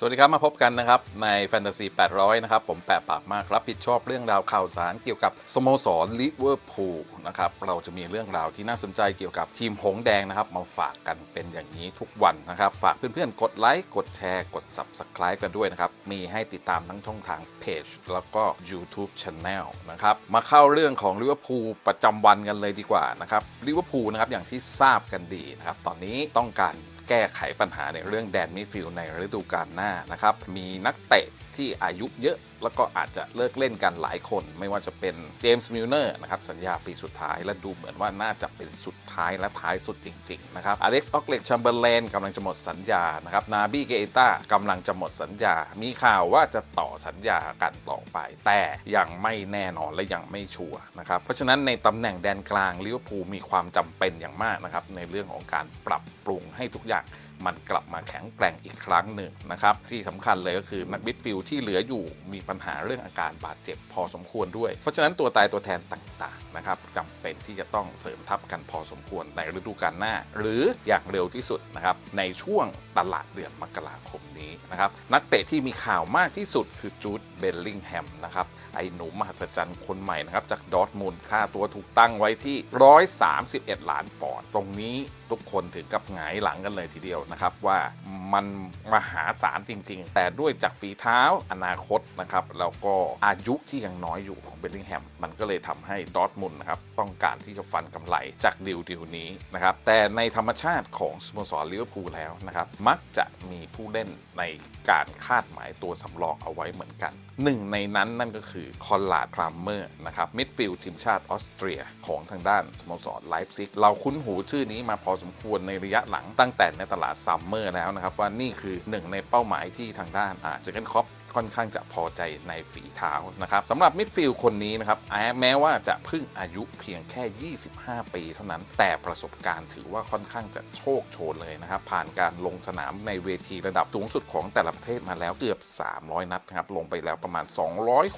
สวัสดีครับมาพบกันนะครับในแฟนตาซี800 นะครับ ผมแปะปากมากรับผิดชอบเรื่องราวข่าวสารเกี่ยวกับสโมสรลิเวอร์พูลนะครับเราจะมีเรื่องราวที่น่าสนใจเกี่ยวกับทีมหงแดงนะครับ มาฝากกันเป็นอย่างนี้ทุกวันนะครับ ฝากเพื่อนๆ กดไลค์ กดแชร์ กด Subscribe กันด้วยนะครับ มีให้ติดตามทั้งช่องทางเพจแล้วก็ YouTube Channel นะครับมาเข้าเรื่องของลิเวอร์พูลประจำวันกันเลยดีกว่านะครับลิเวอร์พูลนะครับอย่างที่ทราบกันดีนะครับตอนนี้ต้องการ แก้ไขปัญหาในเรื่องแดนมิฟิลในฤดูกาลหน้านะครับ มีนักเตะที่อายุเยอะแล้วก็อาจจะเลิกเล่นกันหลายคน ไม่ว่าจะเป็นเจมส์มิลเนอร์นะครับสัญญาปีสุดท้ายและดูเหมือนว่าน่าจะเป็นสุดท้ายและท้ายสุดจริง ๆ นะครับอเล็กซ์ออกเล็กชัมเบอร์เลนกำลังจะหมดสัญญานะครับนาบีเกต้ากำลังจะหมดสัญญา มีข่าวว่าจะต่อสัญญากันต่อไป แต่ยังไม่แน่นอนและยังไม่ชัวร์นะครับเพราะฉะนั้นในตำแหน่งแดนกลางลิเวอร์พูลมีความจำเป็นอย่างมากนะครับในเรื่องของการปรับปรุงให้ทุกอย่างมันกลับมาแข็งแกร่งอีกครั้งหนึ่งนะครับ ที่สำคัญเลยก็คือนักบิดฟิลที่เหลืออยู่มีปัญหาเรื่องอาการบาดเจ็บพอสมควรด้วย เพราะฉะนั้นตัวตายตัวแทนต่าง ๆนะครับจำเป็นที่จะต้องเสริมทัพกันพอสมควรในฤดูกาลหน้า หรืออย่างเร็วที่สุดนะครับในช่วงตลาดเดือนมกราคมนี้นะครับนักเตะที่มีข่าวมากที่สุดคือจูดเบลลิงแฮมนะครับไอ้หนุ่มมหัศจรรย์คนใหม่นะครับจากดอทมุนค่าตัวถูกตั้งไว้ที่ 131 ล้านปอนด์ตรงนี้ทุกคนถึงกับหงายหลังกันเลยทีเดียวนะครับว่ามันมหาศาลจริง ๆ แต่ด้วยจากฝีเท้าอนาคตนะครับแล้วก็อายุที่ยังน้อยอยู่ของเบลลิงแฮมมันก็เลยทำให้ดอทมุนนะครับต้องการที่จะฟันกำไรจากดีลดีลนี้นะครับแต่ในธรรมชาติของสโมสรลิเวอร์พูลแล้วนะครับมักจะมีผู้เล่นในการคาดหมายตัวสำรองเอาไว้เหมือนกันหนึ่งในนั้นนั่นก็คือคอนลาดครัมเมอร์นะครับมิดฟิลด์ทีมชาติออสเตรียของทางด้านสโมสรไลฟ์ซิกเราคุ้นหูชื่อนี้มาพอสมควรในระยะหลังตั้งแต่ในตลาดซัมเมอร์แล้วนะครับว่านี่คือหนึ่งในเป้าหมายที่ทางด้านอาเจอร์เกนคอปค่อนข้างจะพอใจในฝีเท้านะครับสำหรับมิดฟิลด์คนนี้นะครับแม้ว่าจะเพิ่งอายุเพียงแค่ 25 ปีเท่านั้น แต่ประสบการณ์ถือว่าค่อนข้างจะโชคโชนเลยนะครับ ผ่านการลงสนามในเวทีระดับสูงสุดของแต่ละประเทศมาแล้วเกือบ 300 นัดครับลงไปแล้วประมาณ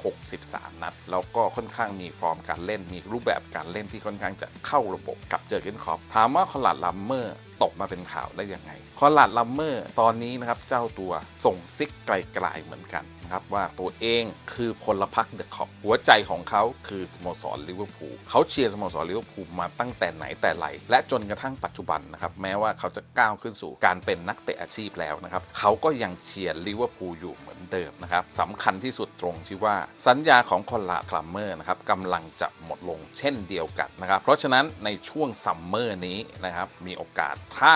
263 นัด แล้วก็ค่อนข้างมีฟอร์มการเล่นมีรูปแบบการเล่นที่ค่อนข้างจะเข้าระบบกับเจอร์เกนคอปถามว่าคอลาดลัมเมอร์ ตกมาเป็นข่าวได้ยังไงคอลาดลัมเมอร์ตอนนี้นะครับเจ้าตัวส่งซิกไกลๆเหมือนกันนะครับว่าตัวเองคือพลพรรคเดอะคอปหัวใจของเขาคือสโมสรลิเวอร์พูลเขาเชียร์สโมสรลิเวอร์พูลมาตั้งแต่ไหนแต่ไรและจนกระทั่งปัจจุบันนะครับแม้ว่าเขาจะก้าวขึ้นสู่การเป็นนักเตะอาชีพแล้วนะครับเขาก็ยังเชียร์ลิเวอร์พูลอยู่เหมือนเดิมนะครับสำคัญที่สุดตรงที่ว่าสัญญาของคอนลาดคลัมเมอร์นะครับกำลังจะหมดลงเช่นเดียวกันนะครับเพราะฉะนั้นในช่วงซัมเมอร์นี้นะครับมีโอกาสถ้า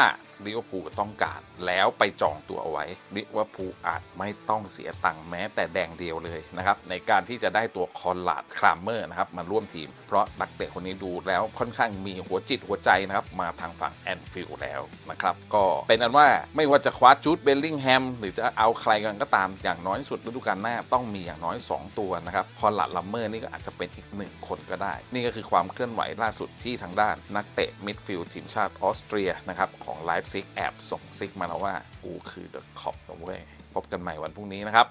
ลิเวอร์พูลต้องการ แล้วไปจองตัวเอาไว้ลิเวอร์พูลอาจไม่ต้องเสียตังค์แม้แต่แดงเดียวเลยนะครับในการที่จะได้ตัวคอนลาดครามเมอร์นะครับมาร่วมทีม เพราะนักเตะคนนี้ดูแล้วค่อนข้างมีหัวจิตหัวใจนะครับมาทางฝั่งแอนฟิลด์แล้วนะครับก็เป็นอันว่าไม่ว่าจะคว้าจูดเบลลิงแฮมหรือจะเอาใครกันก็ตามอย่างน้อยสุดฤดูกาลหน้าต้องมีอย่างน้อย 2 ตัวนะครับคอนลาดลัมเมอร์นี่ก็อาจจะเป็นอีกหนึ่งคนก็ได้ นี่ก็คือความเคลื่อนไหวล่าสุดที่ทางด้าน นักเตะมิดฟิลด์ทีมชาติออสเตรียนะครับของไลฟ์ซิกแอบส่งซิกมาแล้วว่ากูคือเดอะคอปนะเว้ยพบกันใหม่วันพรุ่งนี้นะครับ